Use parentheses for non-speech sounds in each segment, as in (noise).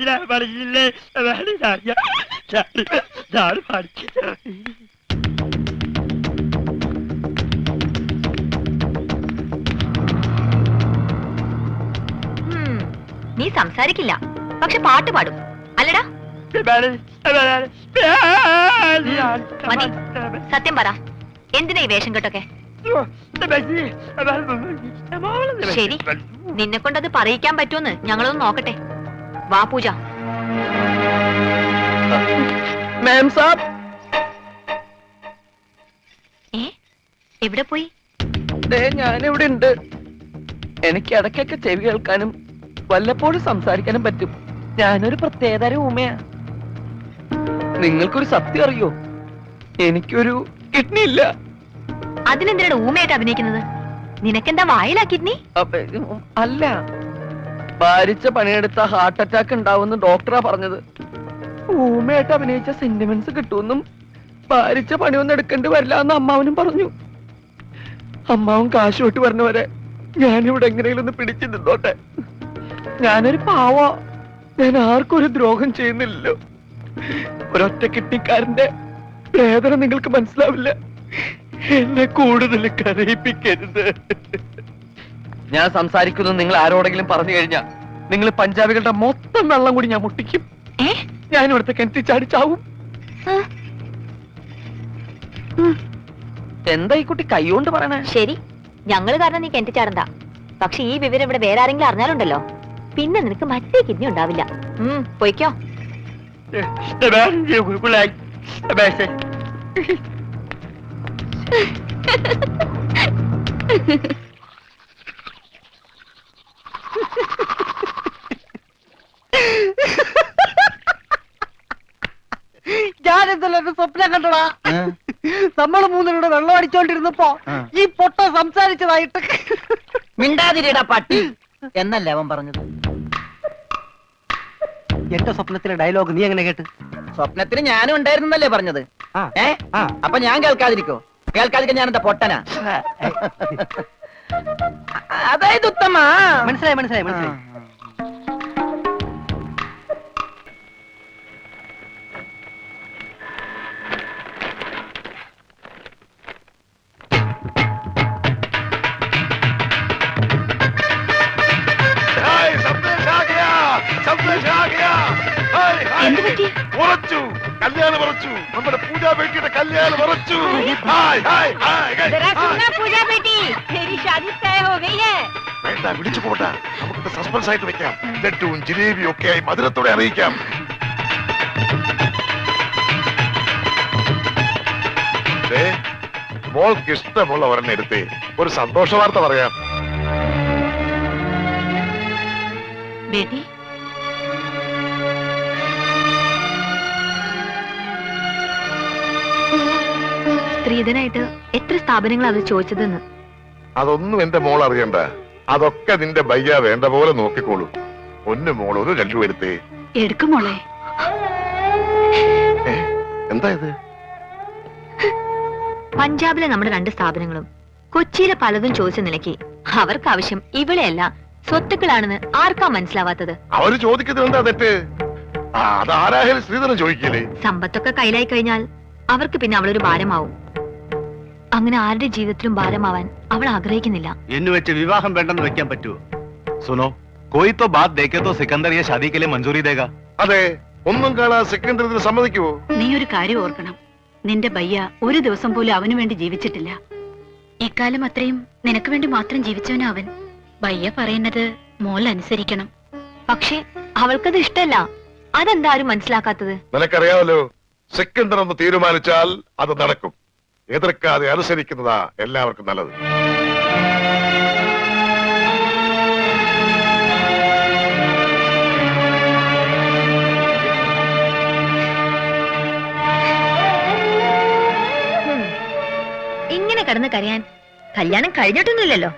ഞാൻ- ഞാൻ- ഞാൻ- ഞാൻ നീ സംസാരിക്കില്ല. പക്ഷെ പാട്ട് പാടും. അല്ലടാ. മതി. സത്യം പറ. എന്തിനാ ഈ വേഷം കെട്ടൊക്കെ? ശരി. നിന്നെ കൊണ്ടത് പറയിക്കാൻ പറ്റുമെന്ന് ഞങ്ങളൊന്ന് നോക്കട്ടെ. വാ പൂജ. മാം സാബ് ഏ? എവിടെ പോയി? ഞാൻ ഞാനിവിടെ ഉണ്ട്. എനിക്ക് ഇടയ്ക്കൊക്കെ ചെവി കേൾക്കാനും വല്ലപ്പോഴും സംസാരിക്കാനും പറ്റും. ഞാനൊരു പ്രത്യേകതര ഊമയാ. നിങ്ങൾക്കൊരു സത്യം അറിയോ? എനിക്കൊരു കിഡ്നി ഇല്ല. അതിനെന്തിനാണ് ഊമയായിട്ട് അഭിനയിക്കുന്നത്? നിനക്കെന്താ വായിലാ കിഡ്നി? അല്ല. ഭാരിച്ച പണിയെടുത്ത ഹാർട്ട് അറ്റാക്ക് ഉണ്ടാവുമെന്ന് ഡോക്ടറാ പറഞ്ഞത്. ഊമയായിട്ട് അഭിനയിച്ച സെന്റിമെന്റ്സ് കിട്ടുമെന്നും ഭാരിച്ച പണിയൊന്നും എടുക്കേണ്ടി വരില്ല എന്ന് അമ്മാവനും പറഞ്ഞു. അമ്മാവൻ കാശ് വിട്ട് പറഞ്ഞവരെ ഞാനിവിടെ എങ്ങനെയും ഒന്ന് പിടിച്ചു നിന്നോട്ടെ. ഞാനൊരു പാവ. ഞാൻ ആർക്കും ഒരു ദ്രോഹം ചെയ്യുന്നില്ലല്ലോ. ഒരൊറ്റ കിട്ടിക്കാരന്റെ വേദന നിങ്ങൾക്ക് മനസ്സിലാവില്ല. എന്നെ കൂടുതൽ കരയിപ്പിക്കരുത്. ഞാൻ സംസാരിക്കുന്നത് നിങ്ങൾ ആരോടെങ്കിലും പറഞ്ഞു കഴിഞ്ഞാൽ നിങ്ങൾ പഞ്ചാബികളുടെ മൊത്തം വെള്ളം കൂടി ഞാൻ മുട്ടിക്കും. ഞാൻ ഇവിടുത്തെ കിണറ്റി ചാടി ചാവും. ആ. ഉം, എന്താ ഈ കുട്ടി കൈകൊണ്ട് പറയണേ? ശരി. ഞങ്ങൾ കാരണം നീ കിണറ്റി ചാടണ്ട. പക്ഷെ ഈ വിവരം ഇവിടെ വേറെ ആരെങ്കിലും അറിഞ്ഞാലുണ്ടല്ലോ. പിന്നെ നിനക്ക് മറ്റേ കിഡ്നി ഉണ്ടാവില്ല. ഉം പൊയ്ക്കോ. (laughs) ഞാൻ ഇന്നലെ ഒരു സ്വപ്നം കണ്ടടാ? നമ്മൾ മൂന്നിലൂടെ വെള്ളം അടിച്ചോണ്ടിരുന്നപ്പോ ഈ പൊട്ട സംസാരിച്ചതായിട്ട് മിണ്ടാതിരിടാ പട്ടി. എന്നല്ലേ അവൻ പറഞ്ഞത്? എന്റെ സ്വപ്നത്തിലെ ഡയലോഗ് നീ എങ്ങനെ കേട്ട്? സ്വപ്നത്തിന് ഞാനും ഉണ്ടായിരുന്നല്ലേ പറഞ്ഞത്. ഏ? അപ്പൊ ഞാൻ കേൾക്കാതിരിക്കോ? കേൾക്കാതിരിക്കാൻ ഞാൻ എന്താ പൊട്ടനാ അതായത് ഉത്തമ. മനസ്സിലായി മനസ്സിലായി മനസ്സിലായി. എന്ത് പറ്റി? ഉറച്ചു. കല്യാണം ഉറച്ചു. നമ്മുടെ പൂജാ ബേട്ടിയുടെ കല്യാണം ഉറച്ചു. ഹായ് ഹായ് ഹായ് ഹായ്. പൂജ ബേട്ടി മേരി ഷാദി തയ ഹോ ഗയി ഹൈ വേണ്ട വിളിച്ചു പോട്ട നമുക്ക് സസ്പെൻസ് ആയിട്ട് വെക്കാം. ലഡ്ഡുവും ജിലേബിയും ഒക്കെ ആയി മധുരത്തോടെ അറിയിക്കാം. മോൾക്ക് ഇഷ്ടമുള്ള ഒരെണ്ണം എടുത്തേ. ഒരു സന്തോഷ വാർത്ത പറയാം. ബേട്ടി സ്ത്രീധനായിട്ട് എത്ര സ്ഥാപനങ്ങൾ അത് ചോദിച്ചതെന്ന്? അതൊന്നും എന്റെ മോൾ അറിയണ്ട. അതൊക്കെ നിന്റെ ബയ്യ വേണ്ട പോലെ നോക്കിക്കോളൂ. ഒന്ന് മോൾ ഒരു രണ്ടു എടുത്തേ എടുക്കും മോളെ. എന്താ ഇത്? പഞ്ചാബിലെ നമ്മുടെ രണ്ട് സ്ഥാപനങ്ങളും കൊച്ചിയിലെ പലതും ചോദിച്ച നിലയ്ക്ക് അവർക്ക് ആവശ്യം ഇവിടെയല്ല സ്വത്തുക്കളാണെന്ന് ആർക്കാ മനസ്സിലാവാത്തത്? അവർ ചോദിക്കുന്നത് എന്താ തെറ്റ്? ശ്രീധരൻ ചോദിക്കില്ലേ? സമ്പത്തൊക്കെ കയ്യിലായി കഴിഞ്ഞാൽ അവർക്ക് പിന്നെ അവളൊരു ഭാരമാവും. അങ്ങനെ ആരുടെ ജീവിതത്തിലും ഭാരമാവാൻ അവൾ ആഗ്രഹിക്കുന്നില്ല. എന്ന് വെച്ച് വിവാഹം വേണ്ടെന്ന് വെക്കാൻ പറ്റുമോ സുനോ കോയിത്തോ ബാത് ദേക്കത്തോ തോ സിക്കന്ദർ മഞ്ജൂരി ദേഗാ? അതെ ഒന്നും കാണാ സിക്കന്ദർ സമ്മതിക്കുമോ നീ ഒരു കാര്യം ഓർക്കണം. നിന്റെ ബയ്യ ഒരു ദിവസം പോലും അവനു വേണ്ടി ജീവിച്ചിട്ടില്ല. ഇക്കാലം അത്രയും നിനക്ക് വേണ്ടി മാത്രം ജീവിച്ചവനാ അവൻ. ബയ്യ പറയുന്നത് മോൾ അനുസരിക്കണം. പക്ഷേ അവൾക്കത് ഇഷ്ടല്ല. അതെന്താരും മനസ്സിലാക്കാത്തത്? നിനക്കറിയാമല്ലോ സിക്കന്ദർ ഒന്ന് തീരുമാനിച്ചാൽ അത് നടക്കും. എതിർക്കാതെ അനുസരിക്കുന്നതാ എല്ലാവർക്കും നല്ലത്. ഇങ്ങനെ കിടന്ന് കരയാൻ കല്യാണം കഴിഞ്ഞിട്ടൊന്നുമില്ലല്ലോ.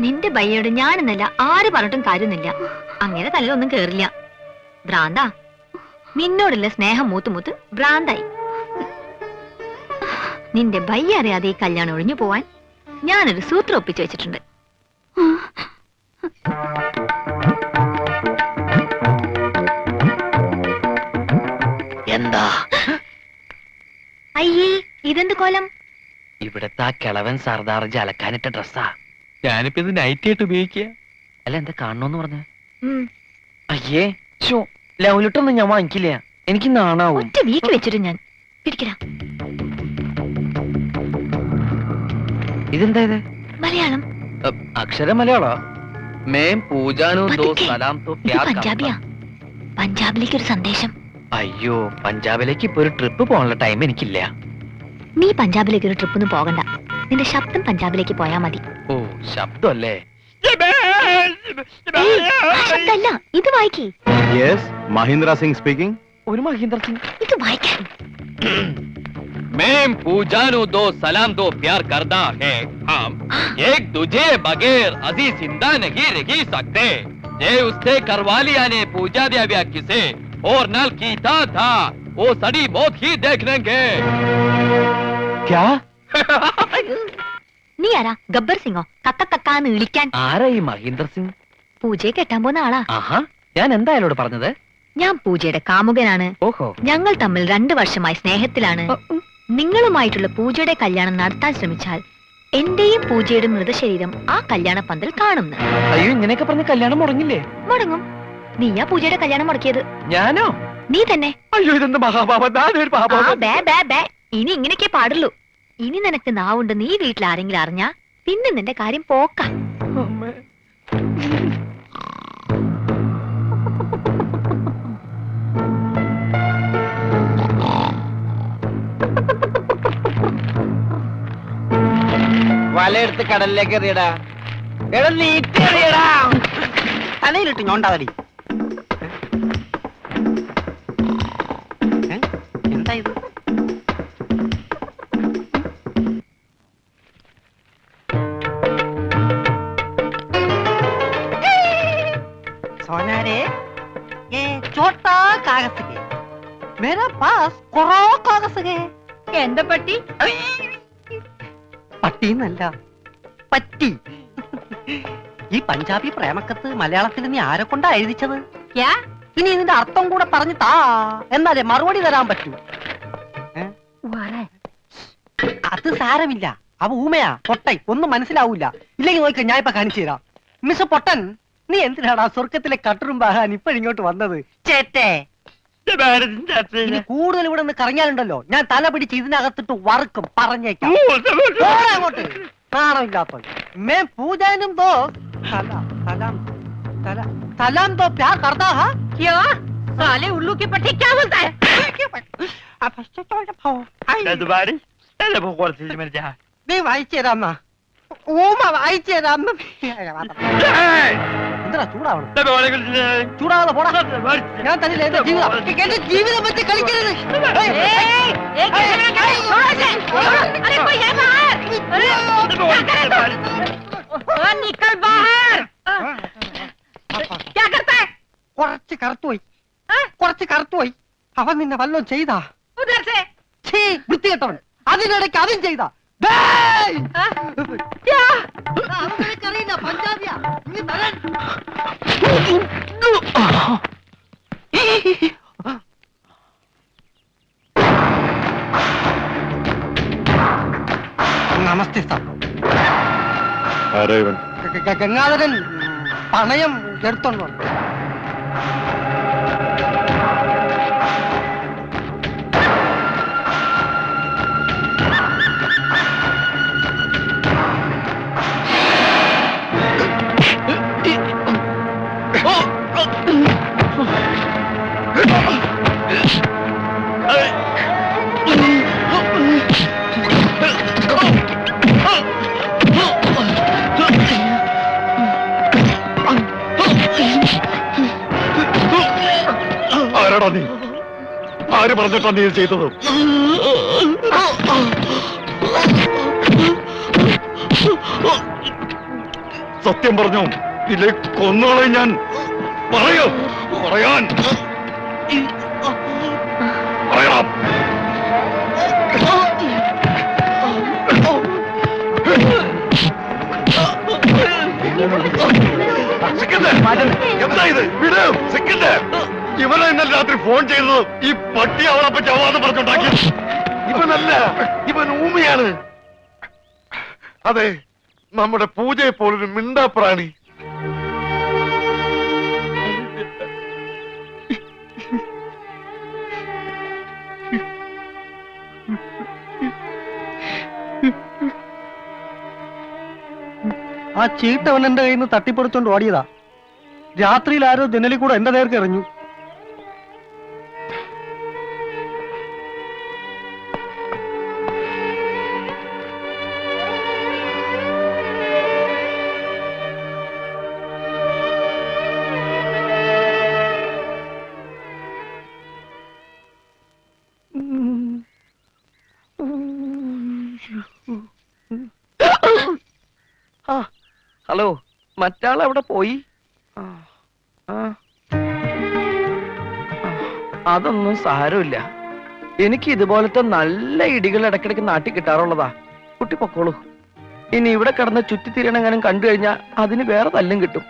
നിന്റെ ബയ്യോട് ഞാനെന്നല്ല ആര് പറഞ്ഞിട്ടും കാര്യമൊന്നുമില്ല. അങ്ങനെ തലയിലൊന്നും കേറില്ല. ഭ്രാന്താ നിന്നോടുള്ള സ്നേഹം മൂത്തുമൂത്ത് ഭ്രാന്തായി. നിന്റെ ഭയ്യ അറിയാതെ ഈ കല്യാണം ഒഴിഞ്ഞു പോവാൻ ഞാനൊരു സൂത്രം ഒപ്പിച്ചു വെച്ചിട്ടുണ്ട്. എന്താ? അയ്യേ ഇതെന്ത് കോലം? ഇവിടത്തെ ആ കിളവൻ സർദാർ അലക്കാനിട്ട ഡ്രസ്സാ. ഞാനിപ്പോ ഇത് നൈറ്റ് ആയിട്ട് ഉപയോഗിക്കുക അല്ല എന്താ കാണണോന്ന് പറഞ്ഞ? അയ്യേ ചോ ലൗലിട്ടൊന്നും ഞാൻ വാങ്ങിക്കില്ല. എനിക്ക് നാണാവും. ഒറ്റ വീട്ടിൽ വെച്ചിട്ട് ഞാൻ പിടിക്കടാ. ഇതെന്താ ഇത്? മലയാളം. അ, അക്ഷര മലയാളോ? മേം പൂജാനു ദോ പതുക്കെ. സലാം തോ ഇത് പ്യാർ പഞ്ചാബിയാ. പഞ്ചാബിലേക്ക് ഒരു സന്ദേശം. അയ്യോ പഞ്ചാബിലേക്ക് ഇപ്പൊ ഒരു ട്രിപ്പ് പോകാനുള്ള ടൈം എനിക്കില്ല. നീ പഞ്ചാബിലേക്ക് ഒരു ട്രിപ്പ് ഒന്നും പോകണ്ട. നിന്റെ ശബ്ദം പഞ്ചാബിലേക്ക് പോയാ മതി. ഓ ശബ്ദമല്ലേ ഏയ്, ആ ശബ്ദമല്ല. ഇത് വായിക്കേ. യെസ് മഹീന്ദ്ര സിംഗ് സ്പീക്കിംഗ് ഒരു മഹീന്ദ്ര സിംഗ് ഇത് വായിക്കാൻ മേം പൂജാനു ദോ സലാം ദോ പ്യാർ കർദാ ഹേ ഹം एक दूजे बगैर अजी जिंदा नहीं रह सकते जे उससे करवा लिया ने पूजा दिया व्या किसे और नल कीता था वो सड़ी बहुत ही देख लेंगे क्या നീ ആരാ ഗബ്ബർ സിംഗോ കക്ക കക്കാന്ന് വിളിക്കാൻ ആരാ ഈ മഹീന്ദർ സിംഗ് പൂജയെ കെട്ടാൻ പോന്ന ആളാ ആഹാ ഞാൻ എന്താ അയാളോട് പറഞ്ഞത്? ഞാൻ പൂജയുടെ കാമുകനാണ്. ഓഹോ. ഞങ്ങൾ തമ്മിൽ രണ്ടു വർഷമായി സ്നേഹത്തിലാണ്. നിങ്ങളുമായിട്ടുള്ള പൂജയുടെ കല്യാണം നടത്താൻ ശ്രമിച്ചാൽ എന്റെയും പൂജയുടെ മൃതശരീരം ആ കല്യാണ പന്തൽ കാണുന്നു. അയ്യോ ഇങ്ങനെയൊക്കെ പറഞ്ഞ കല്യാണം മുടങ്ങില്ലേ? മുടങ്ങും. നീയാ പൂജയുടെ കല്യാണം മുടക്കിയത്. ഞാനോ? നീ തന്നെ. അയ്യോ ഇതെന്ത് മഹാപാപം. ഞാനൊരു ആ പാപം. ബേ ബേ ബേ. ഇനി ഇങ്ങനെയൊക്കെ പാടുള്ളൂ. ഇനി നിനക്ക് നാവുണ്ട് നീ വീട്ടിൽ ആരെങ്കിലും അറിഞ്ഞാ പിന്നെ നിന്റെ കാര്യം പോക്ക. വലയെടുത്ത് കടലിലേക്ക് എറിയടാ എടാ നീട്ടി എറിയടാ തലയിലിട്ട് ഞോണ്ടാവലി ഏ? എന്താ ഇത് सोना रे ये छोटा कागज है मेरे पास കൊറേ കാഗസ് है എന്താ പട്ടി പട്ടിന്നല്ല. പറ്റി. ഈ പഞ്ചാബി പ്രേമക്കത്ത് മലയാളത്തിൽ നീ ആരെ കൊണ്ടാ എഴുതിച്ചത്? ഇനി ഇതിന്റെ അർത്ഥം കൂടെ പറഞ്ഞു താ. എന്നാലേ മറുപടി തരാൻ പറ്റൂ? അത് സാരമില്ല. അവ ഊമയാ പൊട്ടൈ ഒന്നും മനസ്സിലാവൂല. ഇല്ലെങ്കിൽ നോക്കി ഞാൻ ഇപ്പൊ കാണിച്ചു തരാം. മിസ് പൊട്ടൻ നീ എന്തിനാടാ സ്വർഗത്തിലെ കട്ടറും ബാഹാൻ ഇപ്പോഴിങ്ങോട്ട് വന്നത്? ചേട്ടേ ഇനി കൂടുതൽ ഇവിടെ നിന്ന് കറങ്ങിയാലുണ്ടല്ലോ ഞാൻ തല പിടിച്ച് ഇതിനകത്തിട്ട് വറുക്കും പറഞ്ഞേക്കാം പോടാ അങ്ങോട്ട് നാണമില്ലാത്ത मैं पूजनम दो सलाम सलाम सलाम सलाम तो प्यार करता है ക്യാ സാലെ ഉള്ളൂ की पट्टी क्या बोलता है अब फर्स्ट तो जाओ आई दुबारी अरे वो कौन सी मेरे जहाँ നീ വായിച്ചേരാമ്മ കുറച്ച് വായിച്ചു തരാം കറുത്തുപോയി കൊറച്ച് കറുത്തുപോയി അവൻ നിന്നെ വല്ലതും ചെയ്താ വൃത്തി കേട്ടവൻ അതിനിടയ്ക്ക് അതും ചെയ്താ നമസ്തേ സാർ. ആരാ ഇവൻ? ഗ- ഗ- ഗംഗാധരൻ പണയം എടുത്തോണ്ട് വന്നു. ആരാടാ നീ? ആര് പറഞ്ഞിട്ടാ നീ ചെയ്തത്? സത്യം പറഞ്ഞു ഇല്ലേ കൊന്നോളെ ഞാൻ. പറയോ പറയാൻ. ഇവനെ ഇന്നലെ രാത്രി ഫോൺ ചെയ്തത് ഈ പട്ടി അവളപ്പം ചവാന്ന് പറഞ്ഞുണ്ടാക്കി. ഇവനല്ല ഇവൻ ഊമയാണ്. അതെ നമ്മുടെ പൂജയെ പോലൊരു മിണ്ടാപ്രാണി. ആ ചീട്ടവൻ എന്റെ കയ്യിൽ നിന്ന് തട്ടിപ്പറിച്ചോണ്ട് ഓടിയതാ. രാത്രിയിൽ ആരോ ജനലിൽ കൂടെ എന്റെ നേർക്ക് എറിഞ്ഞു മറ്റാൾ അവിടെ പോയി അതൊന്നും സാരമില്ല. എനിക്ക് ഇതുപോലത്തെ നല്ല ഇടികൾ ഇടക്കിടക്ക് നാട്ടി കിട്ടാറുള്ളതാ. കുട്ടി പൊക്കോളൂ. ഇനി ഇവിടെ കിടന്ന് ചുറ്റിത്തിരിയണെങ്ങാനും കണ്ടു കഴിഞ്ഞാൽ അതിന് വേറെ തല്ലും കിട്ടും.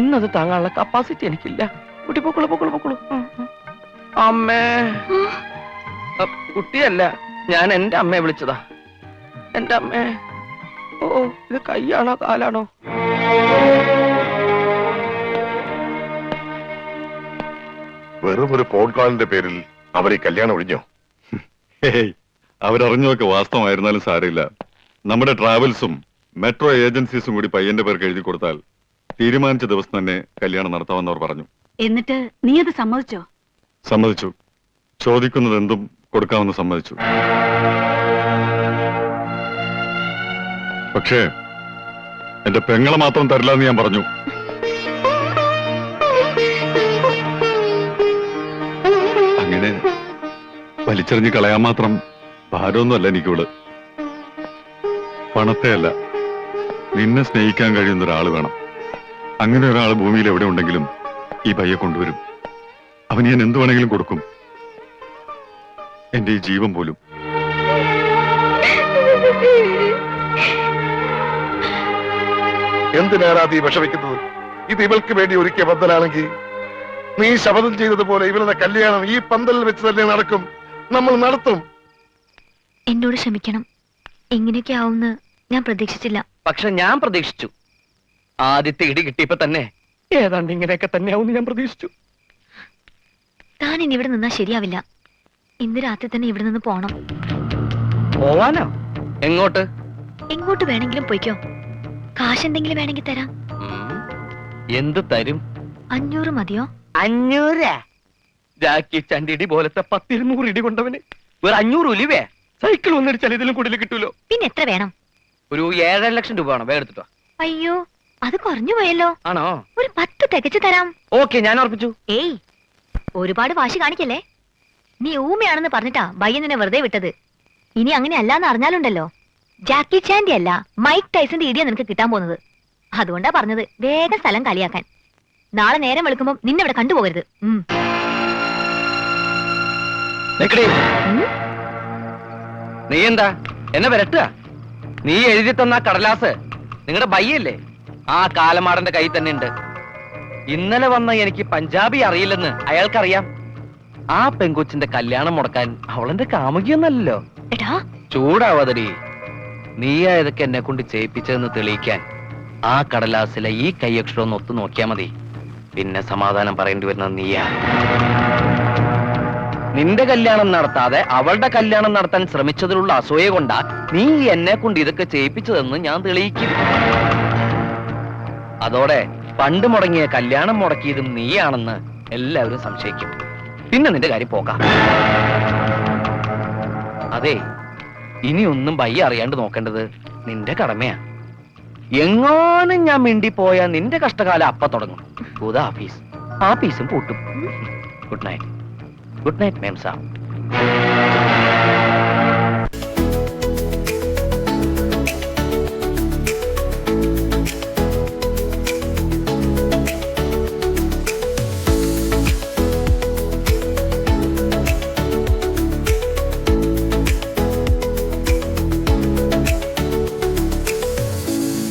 ഇന്നത് താങ്ങാനുള്ള കപ്പാസിറ്റി എനിക്കില്ല. കുട്ടി പൊക്കോളൂ പൊക്കോളൂ പൊക്കോളൂ. അമ്മേ. കുട്ടിയല്ല. ഞാൻ എന്റെ അമ്മയെ വിളിച്ചതാ. എന്റെ അമ്മേ. ഓ ഇത് കൈയാണോ കാലാണോ? വെറും ഒരു ഫോൺ കോളിന്റെ പേരിൽ അവർ ഈ കല്യാണം ഒഴിഞ്ഞോ? അവരറിഞ്ഞതൊക്കെ വാസ്തവമായിരുന്നാലും സാരമില്ല. നമ്മുടെ ട്രാവൽസും മെട്രോ ഏജൻസീസും കൂടി പയ്യന്റെ പേർക്ക് എഴുതി കൊടുത്താൽ തീരുമാനിച്ച ദിവസം തന്നെ കല്യാണം നടത്താമെന്നവർ പറഞ്ഞു. എന്നിട്ട് നീ അത് സമ്മതിച്ചോ? സമ്മതിച്ചു. ചോദിക്കുന്നത് എന്തും കൊടുക്കാമെന്ന് സമ്മതിച്ചു. പക്ഷേ എന്റെ പെങ്ങളെ മാത്രം തരില്ല എന്ന് ഞാൻ പറഞ്ഞു. അങ്ങനെ വലിച്ചെറിഞ്ഞ് കളയാൻ മാത്രം ഭാരമൊന്നുമല്ല എനിക്കിവൾ പണത്തെ അല്ല നിന്നെ സ്നേഹിക്കാൻ കഴിയുന്ന ഒരാൾ വേണം. അങ്ങനെ ഒരാൾ ഭൂമിയിൽ എവിടെ ഉണ്ടെങ്കിലും ഈ പയ്യെ കൊണ്ടുവരും. അവന് ഞാൻ എന്തു വേണമെങ്കിലും കൊടുക്കും. എന്റെ ഈ ജീവൻ പോലും. എന്തിനാണ് നീ വിഷമിക്കുന്നത്? ഇത് ഇവൾക്ക് വേണ്ടി ഒരുക്കിയ പന്തലാണെങ്കിൽ നീ ശപഥം ചെയ്തതുപോലെ ഇവരുടെ കല്യാണം ഈ പന്തലിൽ വെച്ച് തന്നെ നടക്കും. നമ്മൾ നടത്തും. എന്നോട് ക്ഷമിക്കണം. ഇങ്ങനെയൊക്കെ ആവുമെന്ന് ഞാൻ പ്രതീക്ഷിച്ചില്ല. പക്ഷെ ഞാൻ പ്രതീക്ഷിച്ചു. ആദ്യത്തെ ഇടി കിട്ടിയപ്പോ തന്നെ ഏതാണ്ട് ഇങ്ങനെയൊക്കെ തന്നെയാവും ഞാൻ പ്രതീക്ഷിച്ചു. താൻ ഇനി ഇവിടെ നിന്നാ ശരിയാവില്ല. ഇന്ന് രാത്രി തന്നെ ഇവിടെ നിന്ന് പോണം. പോവാനോ? എങ്ങോട്ട്? എങ്ങോട്ട് വേണമെങ്കിലും പോയിക്കോ. കാശ് എന്തെങ്കിലും വേണമെങ്കിൽ തരാം. എന്ത് തരും? അഞ്ഞൂറ് മതിയോ? അഞ്ഞൂറ്? ജാക്കി ചണ്ടിടി പോലത്തെ പത്തിരുന്നൂറ് ഇടി കൊണ്ടവന്. ഒരു അഞ്ഞൂറ് ഉലിവേ? സൈക്കിൾ ഒന്നടിച്ചാൽ ഇതിലും കൂടുതൽ കിട്ടൂലോ? പിന്നെ എത്ര വേണം? ഒരു ഏഴര ലക്ഷം രൂപ വേണം. വേഗം അയ്യോ അത് കുറഞ്ഞു പോയല്ലോ. ആണോ? ഒരു പത്ത് തികച്ചു തരാം. ഓക്കെ ഞാൻ ഉറപ്പിച്ചു. ഏയ് ഒരുപാട് വാശി കാണിക്കല്ലേ? നീ ഊമയാണെന്ന് പറഞ്ഞിട്ടാ ബയ്യനെ വെറുതെ വിട്ടത്. ഇനി അങ്ങനെ അല്ലാന്ന് അറിഞ്ഞാലുണ്ടല്ലോ. ജാക്കി ചാൻഡി അല്ല മൈക്ക് ടൈസന്റെ ഇടിയാ നിനക്ക് കിട്ടാൻ പോകുന്നത്. അതുകൊണ്ടാ പറഞ്ഞത് വേഗം സ്ഥലം കളിയാക്കാൻ നാളെ നേരം വെളുക്കുമ്പോ നിന്നെ ഇവിടെ കണ്ടുപോകരുത്? നീ എന്താ? എന്നെ വരട്ട നീ എഴുതി തന്ന കടലാസ് നിങ്ങളുടെ ബയ്യല്ലേ? ആ കാലമാടന്റെ കയ്യിൽ തന്നെ ഉണ്ട്. ഇന്നലെ വന്ന എനിക്ക് പഞ്ചാബി അറിയില്ലെന്ന് അയാൾക്കറിയാം. ആ പെങ്കൊച്ചിന്റെ കല്യാണം മുടക്കാൻ അവളെന്റെ കാമുകിയൊന്നല്ലോ ചൂടാവാതടി. നീയാ ഇതൊക്കെ എന്നെ കൊണ്ട് ചെയ്യിപ്പിച്ചതെന്ന് തെളിയിക്കാൻ ആ കടലാസിലെ ഈ കൈയക്ഷരം ഒന്ന് ഒത്തു നോക്കിയാ മതി. പിന്നെ സമാധാനം പറയേണ്ടി വരുന്നത് നീയാ. നിന്റെ കല്യാണം നടത്താതെ അവളുടെ കല്യാണം നടത്താൻ ശ്രമിച്ചതിലുള്ള അസൂയ കൊണ്ടാ നീ എന്നെ കൊണ്ട് ഇതൊക്കെ ചെയ്യിപ്പിച്ചതെന്ന് ഞാൻ തെളിയിക്കും. അതോടെ പണ്ട് മുടങ്ങിയ കല്യാണം മുടക്കിയതും നീയാണെന്ന് എല്ലാവരും സംശയിക്കും. പിന്നെ നിന്റെ കാര്യം പോകാം. അതെ ഇനി ഒന്നും ബയ്യ അറിയാണ്ട് നോക്കേണ്ടത് നിന്റെ കടമയാ. എങ്ങാനും ഞാൻ മിണ്ടി പോയാ നിന്റെ കഷ്ടകാലം അപ്പ തുടങ്ങും. ഭൂത ആഫീസ് ആഫീസും പൂട്ടും. ഗുഡ് നൈറ്റ് ഗുഡ് നൈറ്റ് മേം സാബ്